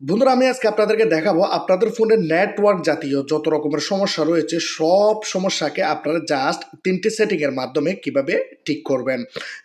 বন্ধুরা, আমি আজকে আপনাদেরকে দেখাবো আপনাদের ফোনের নেটওয়ার্ক জাতীয় যত রকমের সমস্যা রয়েছে, সব সমস্যাকে আপনারা জাস্ট তিনটি সেটিংয়ের মাধ্যমে কীভাবে ঠিক করবেন।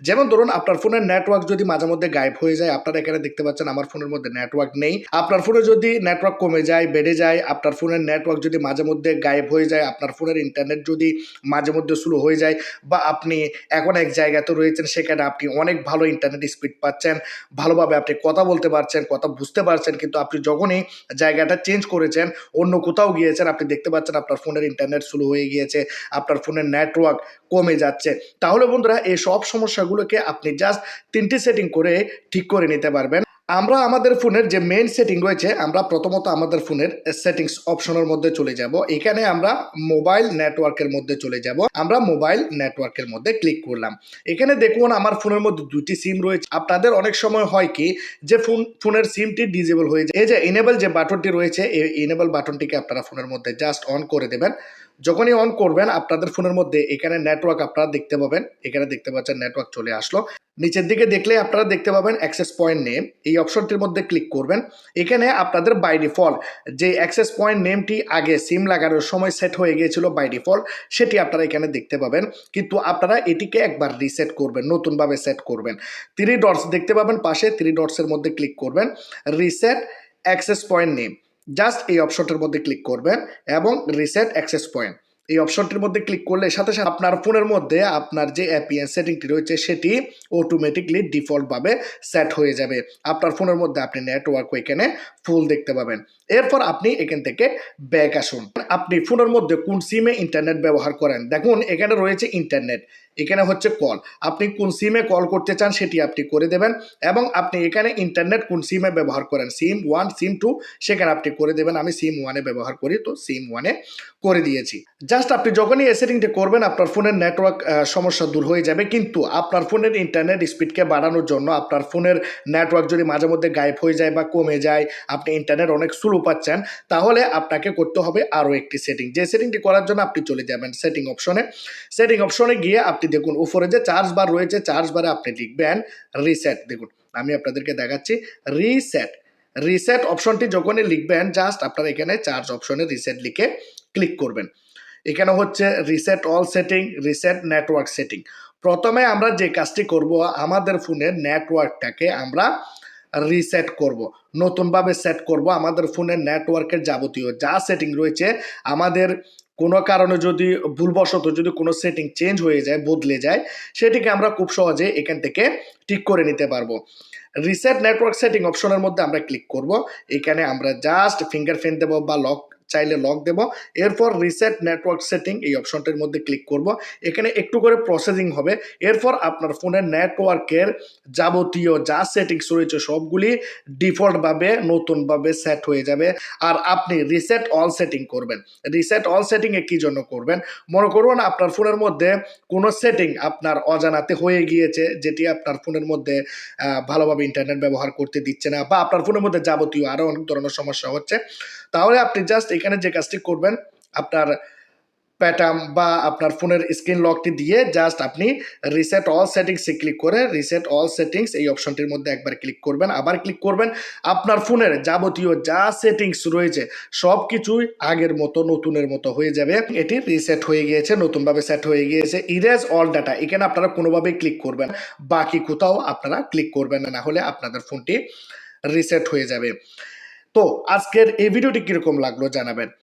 যেমন ধরুন, আপনার ফোনের নেটওয়ার্ক যদি মাঝে মধ্যে গায়েব হয়ে যায়, আপনারা এখানে দেখতে পাচ্ছেন আমার ফোনের মধ্যে নেটওয়ার্ক নেই। আপনার ফোনে যদি নেটওয়ার্ক কমে যায়, বেড়ে যায়, আপনার ফোনের নেটওয়ার্ক যদি মাঝে মধ্যে গায়েব হয়ে যায়, আপনার ফোনের ইন্টারনেট যদি মাঝে মধ্যে স্লো হয়ে যায়, বা আপনি এখন এক জায়গাতে রয়েছেন, সেখানে আপনি অনেক ভালো ইন্টারনেট স্পিড পাচ্ছেন, ভালোভাবে আপনি কথা বলতে পারছেন, কথা বুঝতে পারছেন, কিন্তু আপনি যখনই জায়গাটা চেঞ্জ করেছেন, অন্য কোথাও গিয়েছেন, আপনি দেখতে পাচ্ছেন আপনার ফোনের ইন্টারনেট স্লো হয়ে গিয়েছে, আপনার ফোনের নেটওয়ার্ক কমে যাচ্ছে। তাহলে বন্ধুরা, এই সব সমস্যাগুলোকে আপনি জাস্ট তিনটি সেটিং করে ঠিক করে নিতে পারবেন। আমরা আমাদের ফোনের যে মেইন সেটিং রয়েছে, আমরা প্রথমত আমাদের ফোনের সেটিংস অপশনের মধ্যে চলে যাব। এখানে আমরা মোবাইল নেটওয়ার্কের মধ্যে চলে যাব। আমরা মোবাইল নেটওয়ার্কের মধ্যে ক্লিক করলাম। এখানে দেখুন আমার ফোনের মধ্যে দুটি সিম রয়েছে। আপনাদের অনেক সময় হয় কি, যে ফোন, ফোনের সিমটি ডিজেবল হয়ে যায়। এই যে ইনেবল যে বাটনটি রয়েছে, এই ইনেবল বাটনটিকে আপনারা ফোনের মধ্যে জাস্ট অন করে দেবেন। যখনই অন করবেন, আপনাদের ফোনের মধ্যে এখানে নেটওয়ার্ক আপনারা দেখতে পাবেন। এখানে দেখতে পাচ্ছেন নেটওয়ার্ক চলে আসলো। নিচের দিকে দেখলে আপনারা দেখতে পাবেন অ্যাক্সেস পয়েন্ট নেম এই অপশনটির মধ্যে ক্লিক করবেন। এখানে আপনাদের বাই ডিফল্ট যে অ্যাক্সেস পয়েন্ট নেমটি আগে সিম লাগানোর সময় সেট হয়ে গিয়েছিল বাই ডিফল্ট সেটি আপনারা এখানে দেখতে পাবেন। কিন্তু আপনারা এটিকে একবার রিসেট করবেন, নতুনভাবে সেট করবেন। থ্রি ডটস দেখতে পাবেন পাশে থ্রি ডটসের মধ্যে ক্লিক করবেন। Reset access point name just এই অপশনটির মধ্যে ক্লিক করবেন এবং রিসেট অ্যাক্সেস পয়েন্ট এই অপশনটির মধ্যে ক্লিক করলে সাথে সাথে আপনার ফোনের মধ্যে আপনার যে অ্যাপিএন সেটিংটি রয়েছে, সেটি অটোমেটিকলি ডিফল্টভাবে সেট হয়ে যাবে। আপনার ফোনের মধ্যে আপনি নেটওয়ার্ক এখানে ফুল দেখতে পাবেন। এরপর আপনি এখান থেকে ব্যাক আসুন। আপনি ফোনের মধ্যে কোন সিমে ইন্টারনেট ব্যবহার করেন? দেখুন, এখানে রয়েছে ইন্টারনেট এখানে হচ্ছে কল আপনি কোন সিমে কল করতে চান সেটি আপনি করে দেবেন এবং আপনি এখানে ইন্টারনেট কোন সিমে ব্যবহার করেন। সিম ওয়ান সিম টু সেখানে আপনি করে দেবেন। আমি সিম ওয়ানে ব্যবহার করি, তো সিম ওয়ানে করে দিয়েছি। জাস্ট আপনি যখনই এই সেটিংটি করবেন, আপনার ফোনের নেটওয়ার্ক সমস্যা দূর হয়ে যাবে। কিন্তু আপনার ফোনের ইন্টারনেট স্পিডকে বাড়ানোর জন্য আপনার ফোনের নেটওয়ার্ক যদি মাঝে মধ্যে গায়েব হয়ে যায় বা কমে যায়, আপনি ইন্টারনেট অনেক স্লো পাচ্ছেন, তাহলে আপনাকে করতে হবে আরও একটি সেটিং যে সেটিংটি করার জন্য আপনি চলে যাবেন সেটিং অপশনে সেটিং অপশনে গিয়ে আপনি দেখুন, উপরে যে চার্জ বার রয়েছে চার্জ বারে আপনি লিখবেন রিসেট দেখুন, আমি আপনাদেরকে দেখাচ্ছি রিসেট রিসেট অপশনটি যখনই লিখবেন জাস্ট আপনারা এখানে চার্জ অপশনে রিসেট লিখে ক্লিক করবেন। এখানে হচ্ছে reset all setting reset network setting প্রথমে আমরা যে কাজটি করব, আমাদের ফোনের নেটওয়ার্কটাকে আমরা রিসেট করব। নতুনভাবে সেট করব আমাদের ফোনের নেটওয়ার্কের যাবতীয় যা সেটিং রয়েছে, আমাদের কোনো কারণে যদি ভুলবশত যদি কোনো সেটিং চেঞ্জ হয়ে যায়, বদলে যায়, সেটিকে আমরা খুব সহজে এখান থেকে ঠিক করে নিতে পারব। রিসেট নেটওয়ার্ক সেটিং অপশনের মধ্যে আমরা ক্লিক করব। এখানে আমরা জাস্ট ফিঙ্গার ফিঙ্গারপ্রিন্ট দেবো বা লক চাইলে লক দেব। এরপর রিসেট নেটওয়ার্ক সেটিং এই অপশনটির মধ্যে ক্লিক করব। এখানে একটু করে প্রসেসিং হবে। এরপর আপনার ফোনের নেটওয়ার্কের যাবতীয় যা সেটিংস রয়েছে সবগুলি ডিফল্টভাবে নতুনভাবে সেট হয়ে যাবে। আর আপনি রিসেট অল সেটিং করবেন। রিসেট অল সেটিংয়ে কী জন্য করবেন? মনে করুন আপনার ফোনের মধ্যে কোনো সেটিং আপনার অজানাতে হয়ে গিয়েছে, যেটি আপনার ফোনের মধ্যে ভালোভাবে ইন্টারনেট ব্যবহার করতে দিচ্ছে না বা আপনার ফোনের মধ্যে যাবতীয় আরও অনেক ধরনের সমস্যা হচ্ছে। তাহলে আপনি জাস্ট এখানে যে কাজটি করবেন, আপনার প্যাটার্ন বা আপনার ফোনের স্ক্রিন লকটি দিয়ে জাস্ট আপনি রিসেট অল সেটিংসে ক্লিক করে রিসেট অল সেটিংস এই অপশনটির মধ্যে একবার ক্লিক করবেন, আবার ক্লিক করবেন। আপনার ফোনের যাবতীয় যা সেটিংস রয়েছে সব কিছুই আগের মতো, নতুনের মতো হয়ে যাবে। এটি রিসেট হয়ে গিয়েছে, নতুনভাবে সেট হয়ে গিয়েছে। ইরেজ অল ডাটা এখানে আপনারা কোনোভাবেই ক্লিক করবেন বাকি কোথাও আপনারা ক্লিক করবেন না হলে আপনাদের ফোনটি রিসেট হয়ে যাবে। তো আজকের এই ভিডিওটি কীরকম লাগল জানাবেন।